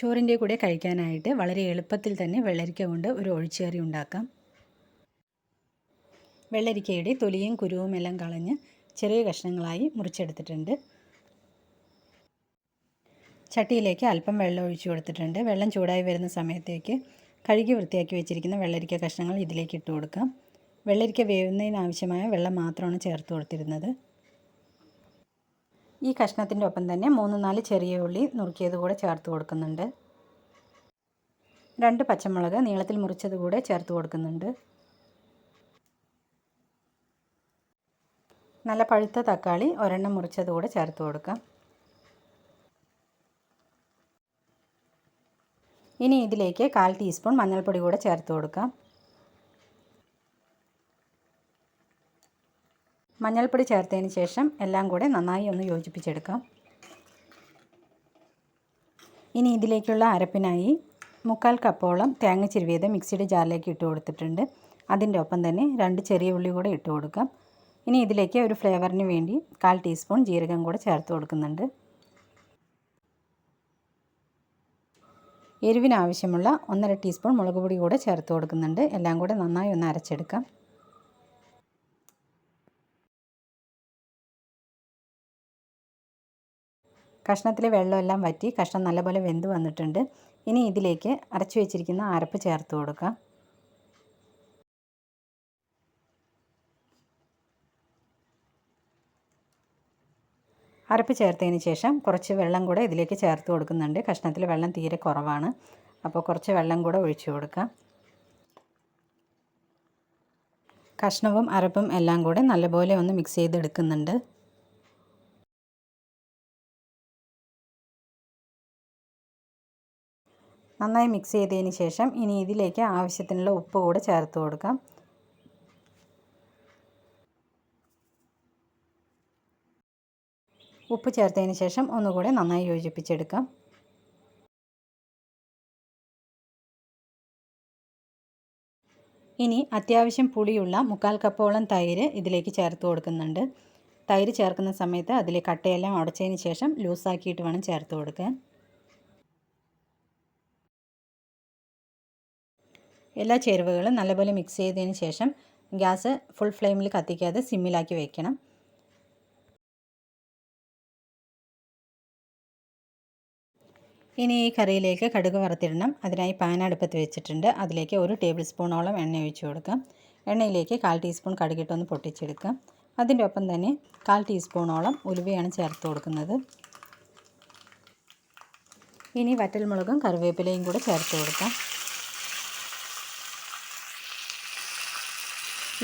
ചോറിന്റെ കൂടെ കഴിക്കാനായിട്ട് വളരെ എളുപ്പത്തിൽ തന്നെ വെള്ളരിക്ക കൊണ്ട് ഒരു ഒഴിച്ചുകറി ഉണ്ടാക്കാം. വെള്ളരിക്കയുടെ തൊലിയും കുരുവും എല്ലാം കളഞ്ഞ് ചെറിയ കഷ്ണങ്ങളായി മുറിച്ചെടുത്തിട്ടുണ്ട്. ചട്ടിയിലേക്ക് അല്പം വെള്ളം ഒഴിച്ചു കൊടുത്തിട്ടുണ്ട്. വെള്ളം ചൂടായി വരുന്ന സമയത്തേക്ക് കഴുകി വൃത്തിയാക്കി വെച്ചിരിക്കുന്ന വെള്ളരിക്ക കഷ്ണങ്ങൾ ഇതിലേക്ക് ഇട്ട് കൊടുക്കാം. വെള്ളരിക്ക വേവുന്നതിനാവശ്യമായ വെള്ളം മാത്രമാണ് ചേർത്ത് കൊടുത്തിരുന്നത്. ഈ കഷ്ണത്തിന്റെ ഒപ്പം തന്നെ മൂന്ന് നാല് ചെറിയ ഉള്ളി നുറുക്കിയത് കൂടെ ചേർത്ത് കൊടുക്കുന്നുണ്ട്. രണ്ട് പച്ചമുളക് നീളത്തിൽ മുറിച്ചത് കൂടെ ചേർത്ത് കൊടുക്കുന്നുണ്ട്. നല്ല പഴുത്ത തക്കാളി ഒരെണ്ണം മുറിച്ചത് കൂടെ ചേർത്ത് കൊടുക്കാം. ഇനി ഇതിലേക്ക് കാൽ ടീസ്പൂൺ മഞ്ഞൾപ്പൊടി കൂടെ ചേർത്ത് കൊടുക്കാം. മഞ്ഞൾപ്പൊടി ചേർത്തതിന് ശേഷം എല്ലാം കൂടെ നന്നായി ഒന്ന് യോജിപ്പിച്ചെടുക്കാം. ഇനി ഇതിലേക്കുള്ള അരപ്പിനായി മുക്കാൽ കപ്പോളം തേങ്ങ ചിരുവിയത് മിക്സിയുടെ ജാറിലേക്ക് ഇട്ട് കൊടുത്തിട്ടുണ്ട്. അതിന്റെ ഒപ്പം തന്നെ രണ്ട് ചെറിയ ഉള്ളി കൂടെ ഇട്ട് കൊടുക്കാം. ഇനി ഇതിലേക്ക് ഒരു ഫ്ലേവറിന് വേണ്ടി കാൽ ടീസ്പൂൺ ജീരകം കൂടെ ചേർത്ത് കൊടുക്കുന്നുണ്ട്. എരിവിനാവശ്യമുള്ള ഒന്നര ടീസ്പൂൺ മുളക് പൊടി കൂടെ ചേർത്ത് കൊടുക്കുന്നുണ്ട്. എല്ലാം കൂടെ നന്നായി ഒന്ന് അരച്ചെടുക്കാം. കഷ്ണത്തിലെ വെള്ളമെല്ലാം വറ്റി കഷ്ണം നല്ലപോലെ വെന്ത് വന്നിട്ടുണ്ട്. ഇനി ഇതിലേക്ക് അരച്ചു വെച്ചിരിക്കുന്ന അരപ്പ് ചേർത്ത് കൊടുക്കാം. അരപ്പ് ചേർത്തതിന് ശേഷം കുറച്ച് വെള്ളം കൂടെ ഇതിലേക്ക് ചേർത്ത് കൊടുക്കുന്നുണ്ട്. കഷ്ണത്തിൽ വെള്ളം തീരെ കുറവാണ്. അപ്പോൾ കുറച്ച് വെള്ളം കൂടെ ഒഴിച്ചു കൊടുക്കാം. കഷ്ണവും അരപ്പും എല്ലാം കൂടെ നല്ലപോലെ ഒന്ന് മിക്സ് ചെയ്തെടുക്കുന്നുണ്ട്. നന്നായി മിക്സ് ചെയ്തതിന് ശേഷം ഇനി ഇതിലേക്ക് ആവശ്യത്തിനുള്ള ഉപ്പ് കൂടെ ചേർത്ത് കൊടുക്കാം. ഉപ്പ് ചേർത്തതിന് ശേഷം ഒന്നുകൂടെ നന്നായി യോജിപ്പിച്ചെടുക്കാം. ഇനി അത്യാവശ്യം പുളിയുള്ള മുക്കാൽ കപ്പോളം തൈര് ഇതിലേക്ക് ചേർത്ത് കൊടുക്കുന്നുണ്ട്. തൈര് ചേർക്കുന്ന സമയത്ത് അതിലെ കട്ടയെല്ലാം ഉടച്ചതിന് ശേഷം ലൂസാക്കിയിട്ട് വേണം ചേർത്ത് കൊടുക്കാൻ. എല്ലാ ചേരുവകളും നല്ലപോലെ മിക്സ് ചെയ്തതിന് ശേഷം ഗ്യാസ് ഫുൾ ഫ്ലെയിമിൽ കത്തിക്കാതെ സിമ്മിലാക്കി വയ്ക്കണം ഇനി ഈ കറിയിലേക്ക് കടുക് വറുത്തിടണം. അതിനായി പാൻ അടുപ്പത്ത് വെച്ചിട്ടുണ്ട്. അതിലേക്ക് ഒരു ടേബിൾ സ്പൂണോളം എണ്ണ ഒഴിച്ചു കൊടുക്കാം. എണ്ണയിലേക്ക് കാൽ ടീസ്പൂൺ കടുകിട്ടൊന്ന് പൊട്ടിച്ചെടുക്കാം. അതിന്റെ ഒപ്പം തന്നെ കാൽ ടീസ്പൂണോളം ഉലുവയാണ് ചേർത്ത് കൊടുക്കുന്നത്. ഇനി വറ്റൽമുളകും കറിവേപ്പിലയും കൂടെ ചേർത്ത് കൊടുക്കാം.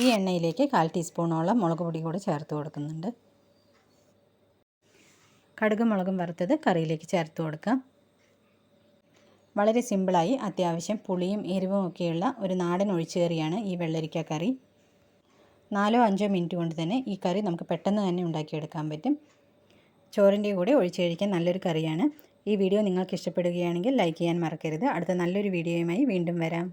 ഈ എണ്ണയിലേക്ക് കാൽ ടീസ്പൂണോളം മുളക് പൊടി കൂടെ ചേർത്ത് കൊടുക്കുന്നുണ്ട്. കടുക് മുളകും വറുത്തത് കറിയിലേക്ക് ചേർത്ത് കൊടുക്കാം. വളരെ സിമ്പിളായി അത്യാവശ്യം പുളിയും എരിവും ഒക്കെയുള്ള ഒരു നാടൻ ഒഴിച്ചുകറിയാണ് ഈ വെള്ളരിക്ക കറി. നാലോ അഞ്ചോ മിനിറ്റ് കൊണ്ട് തന്നെ ഈ കറി നമുക്ക് പെട്ടെന്ന് തന്നെ ഉണ്ടാക്കിയെടുക്കാൻ പറ്റും. ചോറിന്റെ കൂടെ ഒഴിച്ചു കഴിക്കാൻ നല്ലൊരു കറിയാണ്. ഈ വീഡിയോ നിങ്ങൾക്ക് ഇഷ്ടപ്പെടുകയാണെങ്കിൽ ലൈക്ക് ചെയ്യാൻ മറക്കരുത്. അടുത്ത നല്ലൊരു വീഡിയോയുമായി വീണ്ടും വരാം.